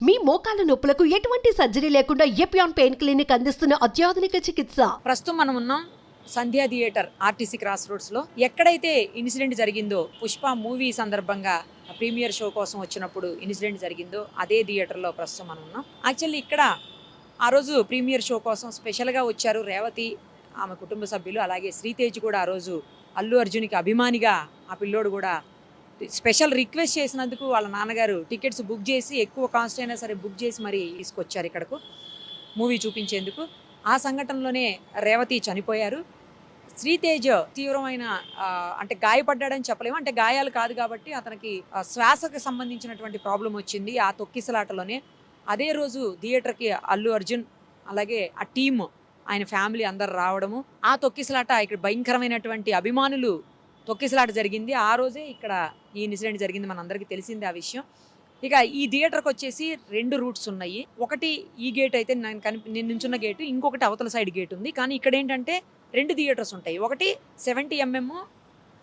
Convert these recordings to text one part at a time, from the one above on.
మీ మోకాల నొప్పులకు ఎటువంటి సర్జరీ లేకుండా ఎపియాన్ పెయిన్ క్లినిక్ అందిస్తున్న అత్యాధునిక చికిత్స? ప్రస్తుతం మనం ఉన్నాం సంధ్యా థియేటర్ ఆర్టీసీ క్రాస్ రోడ్స్లో ఎక్కడైతే ఇన్సిడెంట్ జరిగిందో పుష్ప మూవీ సందర్భంగా ప్రీమియర్ షో కోసం వచ్చినప్పుడు ఇన్సిడెంట్ జరిగిందో అదే థియేటర్లో ప్రస్తుతం మనం ఉన్నాం. యాక్చువల్లీ ఇక్కడ ఆ రోజు ప్రీమియర్ షో కోసం స్పెషల్గా వచ్చారు రేవతి ఆమె కుటుంబ సభ్యులు అలాగే శ్రీతేజ్ కూడా ఆ రోజు అల్లు అర్జున్కి అభిమానిగా ఆ పిల్లోడు కూడా స్పెషల్ రిక్వెస్ట్ చేసినందుకు వాళ్ళ నాన్నగారు టికెట్స్ బుక్ చేసి ఎక్కువ కాస్ట్ అయినా సరే బుక్ చేసి మరి తీసుకొచ్చారు ఇక్కడకు మూవీ చూపించేందుకు. ఆ సంఘటనలోనే రేవతి చనిపోయారు. శ్రీతేజ్ తీవ్రమైన అంటే గాయపడ్డాడని చెప్పలేము. అంటే గాయాలు కాదు కాబట్టి అతనికి శ్వాసకు సంబంధించినటువంటి ప్రాబ్లం వచ్చింది ఆ తొక్కిసలాటలోనే. అదే రోజు థియేటర్కి అల్లు అర్జున్ అలాగే ఆ టీమ్ ఆయన ఫ్యామిలీ అందరు రావడము. ఆ తొక్కిసలాట ఇక్కడ భయంకరమైనటువంటి అభిమానులు తొక్కిసలాట జరిగింది. ఆ రోజే ఇక్కడ ఈ ఇన్సిడెంట్ జరిగింది మనందరికీ తెలిసిందే ఆ విషయం. ఇక ఈ థియేటర్కి వచ్చేసి రెండు రూట్స్ ఉన్నాయి. ఒకటి ఈ గేట్ అయితే నేను కనిపి నేను నించున్న గేటు ఇంకొకటి అవతల సైడ్ గేట్ ఉంది. కానీ ఇక్కడ ఏంటంటే రెండు థియేటర్స్ ఉంటాయి. ఒకటి seventy MM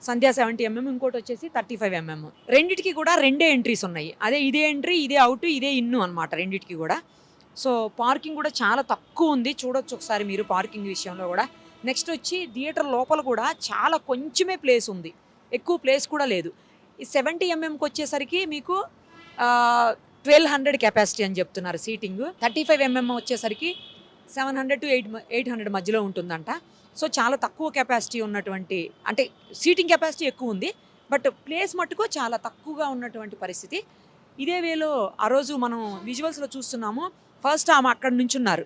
Sandhya seventy MM ఇంకోటి వచ్చేసి థర్టీ ఫైవ్ ఎంఎం. రెండిటికి కూడా రెండే ఎంట్రీస్ ఉన్నాయి. అదే ఇదే ఎంట్రీ ఇదే అవుట్ ఇదే ఇన్ను అనమాట రెండిటికి కూడా. సో పార్కింగ్ కూడా చాలా తక్కువ ఉంది. చూడొచ్చు ఒకసారి మీరు పార్కింగ్ విషయంలో కూడా. నెక్స్ట్ వచ్చి థియేటర్ లోపల కూడా చాలా కొంచెమే ప్లేస్ ఉంది. ఎక్కువ ప్లేస్ కూడా లేదు. ఈ సెవెంటీ ఎంఎంకి వచ్చేసరికి మీకు ట్వెల్వ్ హండ్రెడ్ కెపాసిటీ అని చెప్తున్నారు సీటింగ్. థర్టీ ఫైవ్ ఎంఎం వచ్చేసరికి seven hundred to eight eight hundred మధ్యలో ఉంటుందంట. సో చాలా తక్కువ కెపాసిటీ ఉన్నటువంటి అంటే సీటింగ్ కెపాసిటీ ఎక్కువ ఉంది బట్ ప్లేస్ మట్టుకు చాలా తక్కువగా ఉన్నటువంటి పరిస్థితి. ఇదే వేలో ఆ రోజు మనం విజువల్స్లో చూస్తున్నాము. ఫస్ట్ ఆమె అక్కడ నుంచున్నారు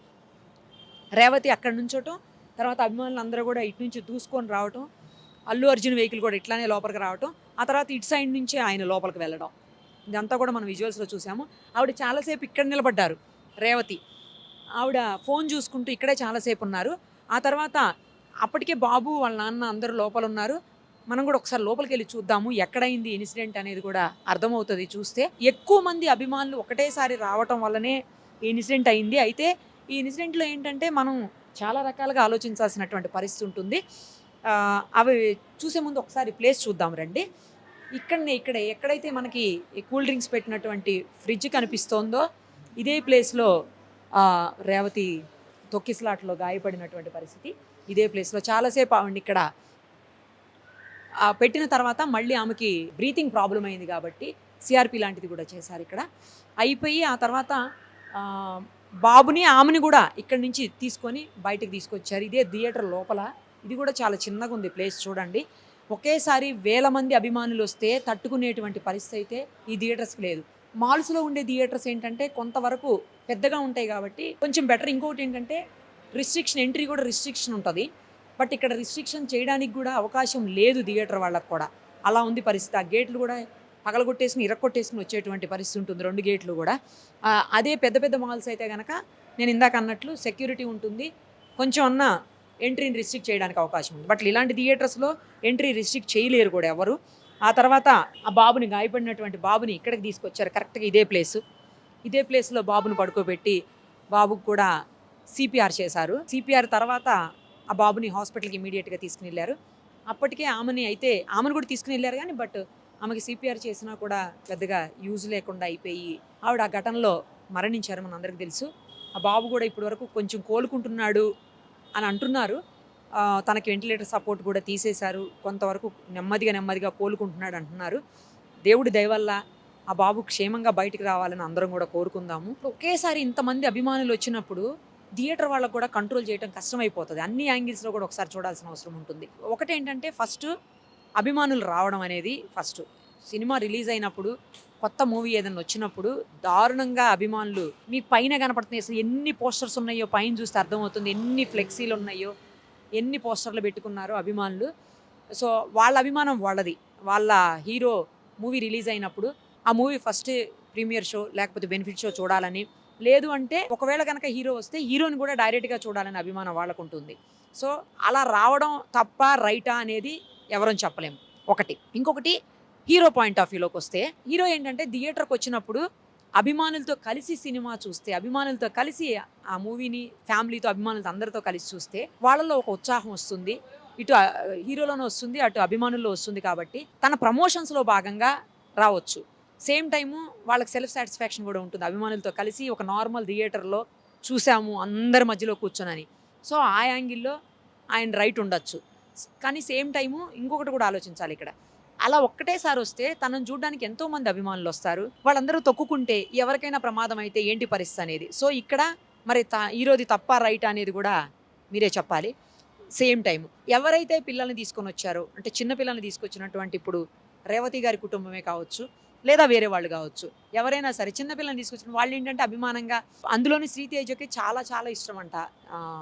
రేవతి అక్కడ నుంచోటం తర్వాత అభిమానులు అందరూ కూడా ఇటు నుంచి దూసుకొని రావటం అల్లు అర్జున్ వెహికల్ కూడా ఇట్లానే లోపలికి రావటం ఆ తర్వాత ఇటు సైడ్ నుంచే ఆయన లోపలికి వెళ్ళడం. ఇదంతా కూడా మనం విజువల్స్లో చూసాము. ఆవిడ చాలాసేపు ఇక్కడ నిలబడ్డారు రేవతి. ఆవిడ ఫోన్ చూసుకుంటూ ఇక్కడే చాలాసేపు ఉన్నారు. ఆ తర్వాత అప్పటికే బాబు వాళ్ళ నాన్న అందరూ లోపల ఉన్నారు. మనం కూడా ఒకసారి లోపలికి వెళ్ళి చూద్దాము ఎక్కడైంది ఇన్సిడెంట్ అనేది కూడా అర్థమవుతుంది చూస్తే. ఎక్కువ మంది అభిమానులు ఒకటేసారి రావటం వల్లనే ఈ ఇన్సిడెంట్ అయింది. అయితే ఈ ఇన్సిడెంట్లో ఏంటంటే మనం చాలా రకాలుగా ఆలోచించాల్సినటువంటి పరిస్థితి ఉంటుంది. అవి చూసే ముందు ఒకసారి ప్లేస్ చూద్దాం రండి. ఇక్కడనే ఇక్కడ ఎక్కడైతే మనకి కూల్ డ్రింక్స్ పెట్టినటువంటి ఫ్రిడ్జ్ కనిపిస్తోందో ఇదే ప్లేస్లో రేవతి తొక్కిసలాట్లో గాయపడినటువంటి పరిస్థితి. ఇదే ప్లేస్లో చాలాసేపు ఆవిడ ఇక్కడ పెట్టిన తర్వాత మళ్ళీ ఆమెకి బ్రీతింగ్ ప్రాబ్లం అయింది కాబట్టి సిఆర్పి లాంటిది కూడా చేశారు ఇక్కడ. అయిపోయి ఆ తర్వాత బాబుని ఆమెని కూడా ఇక్కడి నుంచి తీసుకొని బయటకు తీసుకొచ్చారు. ఇదే థియేటర్ లోపల ఇది కూడా చాలా చిన్నగా ఉంది ప్లేస్ చూడండి. ఒకేసారి వేల మంది అభిమానులు వస్తే తట్టుకునేటువంటి పరిస్థితి అయితే ఈ థియేటర్స్కి లేదు. మాల్స్లో ఉండే థియేటర్స్ ఏంటంటే కొంతవరకు పెద్దగా ఉంటాయి కాబట్టి కొంచెం బెటర్ ఇంకొకటి ఏంటంటే రిస్ట్రిక్షన్ ఎంట్రీ కూడా రిస్ట్రిక్షన్ ఉంటుంది. బట్ ఇక్కడ రిస్ట్రిక్షన్ చేయడానికి కూడా అవకాశం లేదు థియేటర్ వాళ్ళకు కూడా. అలా ఉంది పరిస్థితి. ఆ గేట్లు కూడా పగలగొట్టేసుకుని ఇరక్కొట్టేసుకుని వచ్చేటువంటి పరిస్థితి ఉంటుంది రెండు గేట్లు కూడా. అదే పెద్ద పెద్ద మాల్స్ అయితే కనుక నేను ఇందాక అన్నట్లు సెక్యూరిటీ ఉంటుంది. కొంచెం అన్న ఎంట్రీని రిస్ట్రిక్ట్ చేయడానికి అవకాశం ఉంది. బట్ ఇలాంటి థియేటర్స్లో ఎంట్రీ రిస్ట్రిక్ట్ చేయలేరు కూడా ఎవరు. ఆ తర్వాత ఆ బాబుని గాయపడినటువంటి బాబుని ఇక్కడికి తీసుకొచ్చారు. కరెక్ట్గా ఇదే ప్లేస్ ఇదే ప్లేస్లో బాబుని పడుకోబెట్టి బాబుకు కూడా సిపిఆర్ చేశారు. సిపిఆర్ తర్వాత ఆ బాబుని హాస్పిటల్కి ఇమీడియట్గా తీసుకుని వెళ్ళారు. అప్పటికే ఆమెని అయితే ఆమెను కూడా తీసుకుని వెళ్ళారు కానీ బట్ ఆమెకి సిపిఆర్ చేసినా కూడా పెద్దగా యూజ్ లేకుండా అయిపోయి ఆవిడ ఆ ఘటనలో మరణించారు మన అందరికీ తెలుసు. ఆ బాబు కూడా ఇప్పటివరకు కొంచెం కోలుకుంటున్నాడు. అని అంటున్నారు. తనకి వెంటిలేటర్ సపోర్ట్ కూడా తీసేశారు. కొంతవరకు నెమ్మదిగా నెమ్మదిగా కోలుకుంటున్నాడు అంటున్నారు. దేవుడి దయవల్ల ఆ బాబు క్షేమంగా బయటికి రావాలని అందరం కూడా కోరుకుందాము. ఒకేసారి ఇంతమంది అభిమానులు వచ్చినప్పుడు థియేటర్ వాళ్ళకు కూడా కంట్రోల్ చేయడం కష్టమైపోతుంది. అన్ని యాంగిల్స్లో కూడా ఒకసారి చూడాల్సిన అవసరం ఉంటుంది. ఒకటేంటంటే ఫస్ట్ అభిమానులు రావడం అనేది ఫస్ట్. సినిమా రిలీజ్ అయినప్పుడు కొత్త మూవీ ఏదైనా వచ్చినప్పుడు దారుణంగా అభిమానులు మీ పైన కనపడుతున్నాయి. అసలు ఎన్ని పోస్టర్స్ ఉన్నాయో పైన చూస్తే అర్థమవుతుంది ఎన్ని ఫ్లెక్సీలు ఉన్నాయో ఎన్ని పోస్టర్లు పెట్టుకున్నారో అభిమానులు. సో వాళ్ళ అభిమానం వాళ్ళది. వాళ్ళ హీరో మూవీ రిలీజ్ అయినప్పుడు ఆ మూవీ ఫస్ట్ ప్రీమియర్ షో లేకపోతే బెనిఫిట్ షో చూడాలని. లేదు అంటే ఒకవేళ కనుక హీరో వస్తే హీరోని కూడా డైరెక్ట్గా చూడాలని అభిమానం వాళ్ళకు ఉంటుంది. సో అలా రావడం తప్ప రైటా అనేది ఎవరని చెప్పలేము ఒకటి. ఇంకొకటి హీరో పాయింట్ ఆఫ్ వ్యూలోకి వస్తే హీరో ఏంటంటే థియేటర్కి వచ్చినప్పుడు అభిమానులతో కలిసి సినిమా చూస్తే అభిమానులతో కలిసి ఆ మూవీని ఫ్యామిలీతో అభిమానులతో అందరితో కలిసి చూస్తే వాళ్ళలో ఒక ఉత్సాహం వస్తుంది. ఇటు హీరోలోనే వస్తుంది అటు అభిమానుల్లో వస్తుంది కాబట్టి తన ప్రమోషన్స్లో భాగంగా రావచ్చు. సేమ్ టైము వాళ్ళకి సెల్ఫ్ సాటిస్ఫాక్షన్ కూడా ఉంటుంది. అభిమానులతో కలిసి ఒక నార్మల్ థియేటర్లో చూసాము అందరి మధ్యలో కూర్చొనని. సో ఆ యాంగిల్లో ఆయన రైట్ ఉండొచ్చు. కానీ సేమ్ టైము ఇంకొకటి కూడా ఆలోచించాలి ఇక్కడ. అలా ఒక్కటేసారి వస్తే తనను చూడడానికి ఎంతో మంది అభిమానులు వస్తారు. వాళ్ళందరూ తొక్కుకుంటే ఎవరికైనా ప్రమాదం అయితే ఏంటి పరిస్థితి అనేది? సో ఇక్కడ మరి త ఈరోజు తప్ప రైట్ అనేది కూడా మీరే చెప్పాలి. సేమ్ టైం ఎవరైతే పిల్లల్ని తీసుకొని వచ్చారో అంటే చిన్న పిల్లల్ని తీసుకొచ్చినటువంటి ఇప్పుడు రేవతి గారి కుటుంబమే కావచ్చు లేదా వేరే వాళ్ళు కావచ్చు. ఎవరైనా సరే చిన్న పిల్లల్ని తీసుకొచ్చిన వాళ్ళు ఏంటంటే అభిమానంగా అందులోని శ్రీతేజకి చాలా చాలా ఇష్టం అంట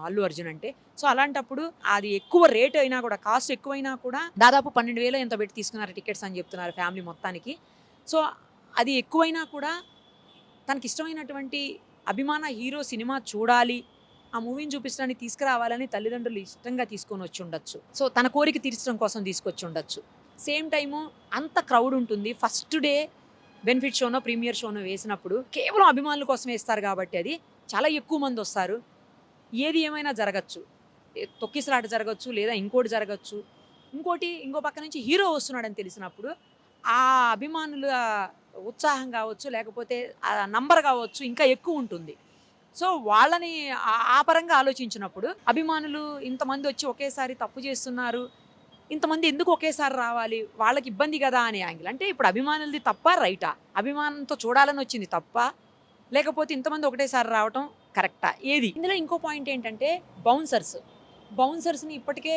అల్లు అర్జున్ అంటే. సో అలాంటప్పుడు అది ఎక్కువ రేట్ అయినా కూడా కాస్ట్ ఎక్కువైనా కూడా దాదాపు పన్నెండు వేలు ఎంత పెట్టి తీసుకున్నారు టికెట్స్ అని చెప్తున్నారు ఫ్యామిలీ మొత్తానికి. సో అది ఎక్కువైనా కూడా తనకి ఇష్టమైనటువంటి అభిమాన హీరో సినిమా చూడాలి ఆ మూవీని చూపించడానికి తీసుకురావాలని తల్లిదండ్రులు ఇష్టంగా తీసుకొని వచ్చి ఉండొచ్చు. సో తన కోరిక తీర్చడం కోసం తీసుకొచ్చి ఉండొచ్చు. సేమ్ టైము అంత క్రౌడ్ ఉంటుంది. ఫస్ట్ డే బెనిఫిట్ షోనో ప్రీమియర్ షోనో వేసినప్పుడు కేవలం అభిమానుల కోసం వేస్తారు కాబట్టి అది చాలా ఎక్కువ మంది వస్తారు. ఏది ఏమైనా జరగచ్చు. తొక్కిసలాట జరగచ్చు లేదా ఇంకోటి జరగచ్చు. ఇంకోటి ఇంకో పక్క నుంచి హీరో వస్తున్నాడని తెలిసినప్పుడు ఆ అభిమానుల ఉత్సాహం కావచ్చు లేకపోతే ఆ నంబర్ కావచ్చు ఇంకా ఎక్కువ ఉంటుంది. సో వాళ్ళని ఆ పరంగా ఆలోచించినప్పుడు అభిమానులు ఇంతమంది వచ్చి ఒకేసారి తప్పు చేస్తున్నారు ఇంతమంది ఎందుకు ఒకేసారి రావాలి? వాళ్ళకి ఇబ్బంది కదా అనే యాంగిల్. అంటే ఇప్పుడు అభిమానులది తప్ప రైటా? అభిమానంతో చూడాలని వచ్చింది తప్ప లేకపోతే ఇంతమంది ఒకటేసారి రావటం కరెక్టా? ఏది? ఇందులో ఇంకో పాయింట్ ఏంటంటే బౌన్సర్స్. బౌన్సర్స్ని ఇప్పటికే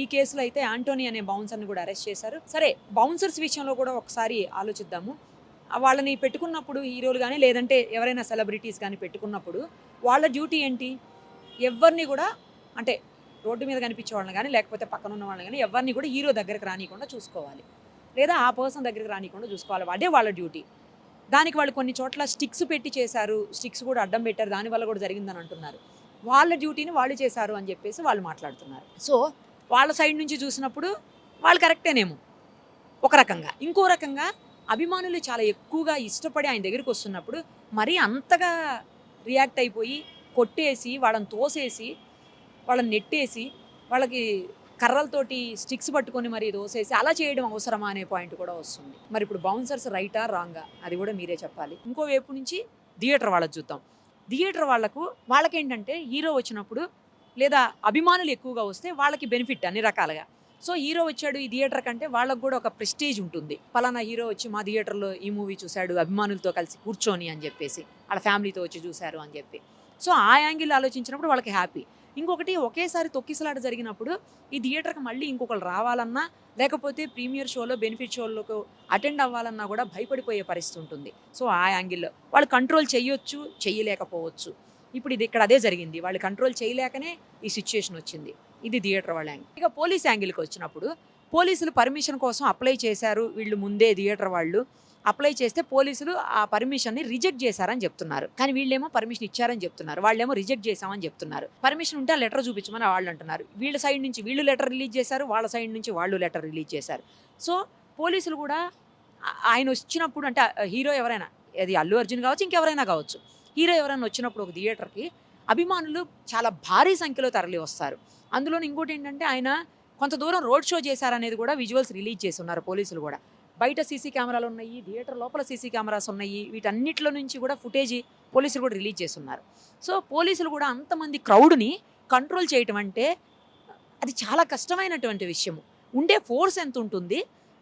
ఈ కేసులో అయితే ఆంటోనీ అనే బౌన్సర్ని కూడా అరెస్ట్ చేశారు. సరే బౌన్సర్స్ విషయంలో కూడా ఒకసారి ఆలోచిద్దాము. వాళ్ళని పెట్టుకున్నప్పుడు హీరోలు కానీ లేదంటే ఎవరైనా సెలబ్రిటీస్ కానీ పెట్టుకున్నప్పుడు వాళ్ళ డ్యూటీ ఏంటి? ఎవరిని కూడా అంటే రోడ్డు మీద కనిపించే వాళ్ళని కానీ లేకపోతే పక్కన ఉన్న వాళ్ళని కానీ ఎవరిని కూడా హీరో దగ్గరకు రానియకుండా చూసుకోవాలి. లేదా ఆ పర్సన్ దగ్గరికి రానియకుండా చూసుకోవాలి. అదే వాళ్ళ డ్యూటీ. దానికి వాళ్ళు కొన్ని చోట్ల స్టిక్స్ పెట్టి చేశారు. స్టిక్స్ కూడా అడ్డం పెట్టారు. దానివల్ల కూడా జరిగిందని అంటున్నారు. వాళ్ళ డ్యూటీని వాళ్ళు చేశారు అని చెప్పేసి వాళ్ళు మాట్లాడుతున్నారు. సో వాళ్ళ సైడ్ నుంచి చూసినప్పుడు వాళ్ళు కరెక్టేనేమో. ఒక రకంగా. ఇంకో రకంగా అభిమానులు చాలా ఎక్కువగా ఇష్టపడి ఆయన దగ్గరికి వస్తున్నప్పుడు మరీ అంతగా రియాక్ట్ అయిపోయి కొట్టేసి వాళ్ళని తోసేసి వాళ్ళని నెట్టేసి వాళ్ళకి కర్రలతోటి స్టిక్స్ పట్టుకొని మరి దోసేసి అలా చేయడం అవసరమా అనే పాయింట్ కూడా వస్తుంది. మరి ఇప్పుడు బౌన్సర్స్ రైటా రాంగా? అది కూడా మీరే చెప్పాలి. ఇంకోవైపు నుంచి థియేటర్ వాళ్ళకి చూద్దాం. థియేటర్ వాళ్ళకు వాళ్ళకేంటంటే హీరో వచ్చినప్పుడు లేదా అభిమానులు ఎక్కువగా వస్తే వాళ్ళకి బెనిఫిట్ అన్ని రకాలుగా. సో హీరో వచ్చాడు ఈ థియేటర్ కంటే వాళ్ళకు కూడా ఒక ప్రెస్టేజ్ ఉంటుంది. పలానా హీరో వచ్చి మా థియేటర్లో ఈ మూవీ చూశాడు అభిమానులతో కలిసి కూర్చొని అని చెప్పేసి వాళ్ళ ఫ్యామిలీతో వచ్చి చూశారు అని చెప్పి. సో ఆ యాంగిల్ ఆలోచించినప్పుడు వాళ్ళకి హ్యాపీ. ఇంకొకటి ఒకేసారి తొక్కిసలాట జరిగినప్పుడు ఈ థియేటర్కి మళ్ళీ ఇంకొకరు రావాలన్నా లేకపోతే ప్రీమియర్ షోలో బెనిఫిట్ షోలకు అటెండ్ అవ్వాలన్నా కూడా భయపడిపోయే పరిస్థితి ఉంటుంది. సో ఆ యాంగిల్లో వాళ్ళు కంట్రోల్ చేయొచ్చు చేయలేకపోవచ్చు. ఇప్పుడు ఇది ఇక్కడ అదే జరిగింది. వాళ్ళు కంట్రోల్ చేయలేకనే ఈ సిచ్యుయేషన్ వచ్చింది. ఇది థియేటర్ వాళ్ళ యాంగిల్. ఇక పోలీస్ యాంగిల్కి వచ్చినప్పుడు పోలీసులు పర్మిషన్ కోసం అప్లై చేశారు. వీళ్ళు ముందే థియేటర్ వాళ్ళు అప్లై చేస్తే పోలీసులు ఆ పర్మిషన్ని రిజెక్ట్ చేశారని చెప్తున్నారు. కానీ వీళ్ళేమో పర్మిషన్ ఇచ్చారని చెప్తున్నారు. వాళ్ళేమో రిజెక్ట్ చేశామని చెప్తున్నారు. పర్మిషన్ ఉంటే ఆ లెటర్ చూపించమని వాళ్ళు అంటున్నారు. వీళ్ళ సైడ్ నుంచి వీళ్ళు లెటర్ రిలీజ్ చేశారు. వాళ్ళ సైడ్ నుంచి వాళ్ళు లెటర్ రిలీజ్ చేశారు. సో పోలీసులు కూడా ఆయన వచ్చినప్పుడు అంటే హీరో ఎవరైనా అది అల్లు అర్జున్ కావచ్చు ఇంకెవరైనా కావచ్చు హీరో ఎవరైనా వచ్చినప్పుడు ఒక థియేటర్కి అభిమానులు చాలా భారీ సంఖ్యలో తరలి వస్తారు అందులో ఇంకోటి ఏంటంటే ఆయన కొంత దూరం రోడ్ షో చేశారనేది కూడా విజువల్స్ రిలీజ్ చేసి ఉన్నారు పోలీసులు కూడా. బయట సీసీ కెమెరాలు ఉన్నాయి థియేటర్ లోపల సీసీ కెమెరాస్ ఉన్నాయి వీటన్నిటిలో నుంచి కూడా ఫుటేజీ పోలీసులు కూడా రిలీజ్ చేస్తున్నారు. సో పోలీసులు కూడా అంతమంది క్రౌడ్ని కంట్రోల్ చేయటం అంటే అది చాలా కష్టమైనటువంటి విషయము. ఉండే ఫోర్స్ ఎంత ఉంటుంది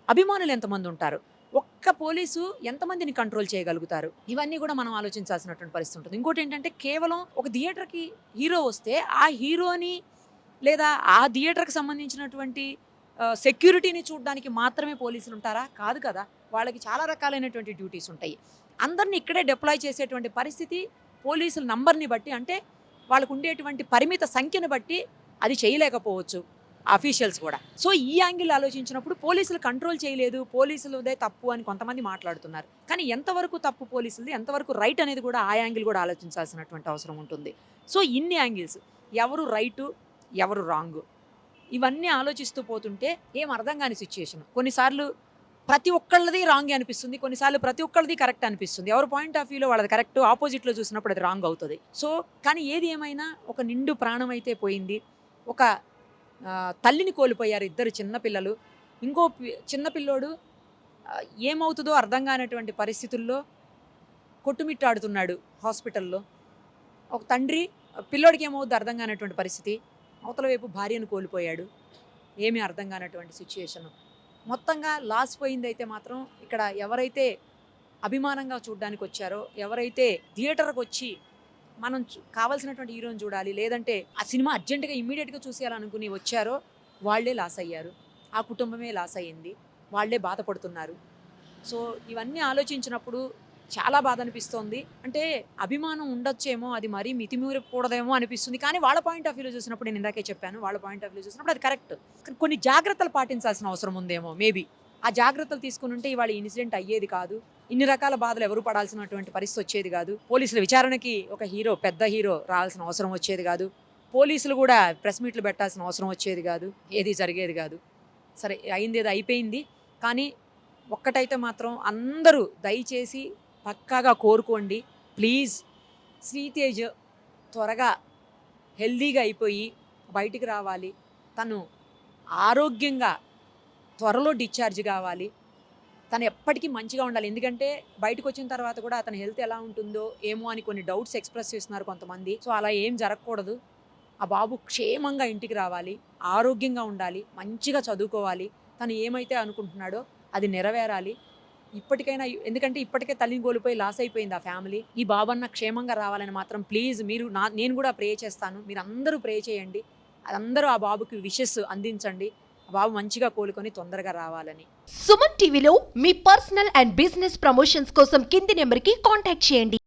అభిమానులు ఎంతమంది ఉంటారు ఒక్క పోలీసు ఎంతమందిని కంట్రోల్ చేయగలుగుతారు ఇవన్నీ కూడా మనం ఆలోచించాల్సినటువంటి పరిస్థితి ఉంటుంది. ఇంకోటి ఏంటంటే కేవలం ఒక థియేటర్కి హీరో వస్తే ఆ హీరోని లేదా ఆ థియేటర్కి సంబంధించినటువంటి సెక్యూరిటీని చూడడానికి మాత్రమే పోలీసులు ఉంటారా? కాదు కదా. వాళ్ళకి చాలా రకాలైనటువంటి డ్యూటీస్ ఉంటాయి. అందరిని ఇక్కడే డిప్లాయ్ చేసేటువంటి పరిస్థితి పోలీసుల నంబర్ని బట్టి అంటే వాళ్ళకు ఉండేటువంటి పరిమిత సంఖ్యను బట్టి అది చేయలేకపోవచ్చు అఫీషియల్స్ కూడా. సో ఈ యాంగిల్ ఆలోచించినప్పుడు పోలీసులు కంట్రోల్ చేయలేదు పోలీసులదే తప్పు అని కొంతమంది మాట్లాడుతున్నారు. కానీ ఎంతవరకు తప్పు పోలీసులది ఎంతవరకు రైట్ అనేది కూడా ఆ యాంగిల్ కూడా ఆలోచించాల్సినటువంటి అవసరం ఉంటుంది. సో ఇన్ని యాంగిల్స్. ఎవరు రైటు ఎవరు రాంగ్. ఇవన్నీ ఆలోచిస్తూ పోతుంటే ఏం అర్థం కాని సిచ్యుయేషన్ కొన్నిసార్లు ప్రతి ఒక్కళ్ళది రాంగ్ అనిపిస్తుంది. కొన్నిసార్లు ప్రతి ఒక్కళ్ళది కరెక్ట్ అనిపిస్తుంది. ఎవరి పాయింట్ ఆఫ్ వ్యూలో వాళ్ళది కరెక్ట్ ఆపోజిట్లో చూసినప్పుడు అది రాంగ్ అవుతుంది. సో కానీ ఏది ఏమైనా ఒక నిండు ప్రాణం అయితే పోయింది. ఒక తల్లిని కోల్పోయారు ఇద్దరు చిన్నపిల్లలు ఇంకో చిన్నపిల్లోడు ఏమవుతుందో అర్థం కానటువంటి పరిస్థితుల్లో కొట్టుమిట్టాడుతున్నాడు హాస్పిటల్లో. ఒక తండ్రి పిల్లోడికి ఏమవుద్దో అర్థం కానటువంటి పరిస్థితి. అవతల వైపు భార్యను కోల్పోయాడు. ఏమీ అర్థం కానటువంటి సిచ్యుయేషను మొత్తంగా లాస్ పోయింది అయితే మాత్రం ఇక్కడ ఎవరైతే అభిమానంగా చూడడానికి వచ్చారో ఎవరైతే థియేటర్కి వచ్చి మనం కావాల్సినటువంటి హీరోని చూడాలి లేదంటే ఆ సినిమా అర్జెంటుగా ఇమ్మీడియట్గా చూసేయాలనుకుని వచ్చారో వాళ్ళే లాస్ అయ్యారు. ఆ కుటుంబమే లాస్ అయ్యింది. వాళ్ళే బాధపడుతున్నారు. సో ఇవన్నీ ఆలోచించినప్పుడు చాలా బాధ అనిపిస్తోంది అంటే అభిమానం ఉండొచ్చేమో అది మరీ మితిమీరకూడదేమో అనిపిస్తుంది. కానీ వాళ్ళ పాయింట్ ఆఫ్ వ్యూలో చూసినప్పుడు నేను ఇందాకే చెప్పాను వాళ్ళ పాయింట్ ఆఫ్ వ్యూలో చూసినప్పుడు అది కరెక్ట్. కొన్ని జాగ్రత్తలు పాటించాల్సిన అవసరం ఉందేమో మేబీ ఆ జాగ్రత్తలు తీసుకుని ఉంటే ఇవాళ ఇన్సిడెంట్ అయ్యేది కాదు. ఇన్ని రకాల బాధలు ఎవరు పడాల్సినటువంటి పరిస్థితి వచ్చేది కాదు. పోలీసుల విచారణకి ఒక హీరో పెద్ద హీరో రావాల్సిన అవసరం వచ్చేది కాదు. పోలీసులు కూడా ప్రెస్ మీట్లు పెట్టాల్సిన అవసరం వచ్చేది కాదు. ఏది జరిగేది కాదు. సరే అయింది ఏదో అయిపోయింది. కానీ ఒక్కటైతే మాత్రం అందరూ దయచేసి పక్కాగా కోరుకోండి. ప్లీజ్. శ్రీతేజ్ త్వరగా హెల్దీగా అయిపోయి బయటికి రావాలి. తను ఆరోగ్యంగా త్వరలో డిశ్చార్జ్ కావాలి. తను ఎప్పటికీ మంచిగా ఉండాలి. ఎందుకంటే బయటకు వచ్చిన తర్వాత కూడా అతని హెల్త్ ఎలా ఉంటుందో ఏమో అని కొన్ని డౌట్స్ ఎక్స్ప్రెస్ చేస్తున్నారు కొంతమంది. సో అలా ఏం జరగకూడదు. ఆ బాబు క్షేమంగా ఇంటికి రావాలి. ఆరోగ్యంగా ఉండాలి. మంచిగా చదువుకోవాలి. తను ఏమైతే అనుకుంటున్నాడో అది నెరవేరాలి. ఇప్పటికైనా ఎందుకంటే ఇప్పటికే తల్లిని కోల్పోయి లాస్ అయిపోయింది ఆ ఫ్యామిలీ ఈ బాబన్న క్షేమంగా రావాలని మాత్రం ప్లీజ్ మీరు నా నేను కూడా ప్రే చేస్తాను. మీరు అందరూ ప్రే చేయండి. అందరూ ఆ బాబుకి విషెస్ అందించండి. బాబు మంచిగా కోలుకొని తొందరగా రావాలని. సుమన్ టీవీలో మీ పర్సనల్ అండ్ బిజినెస్ ప్రమోషన్స్ కోసం కింది నెంబర్కి కాంటాక్ట్ చేయండి.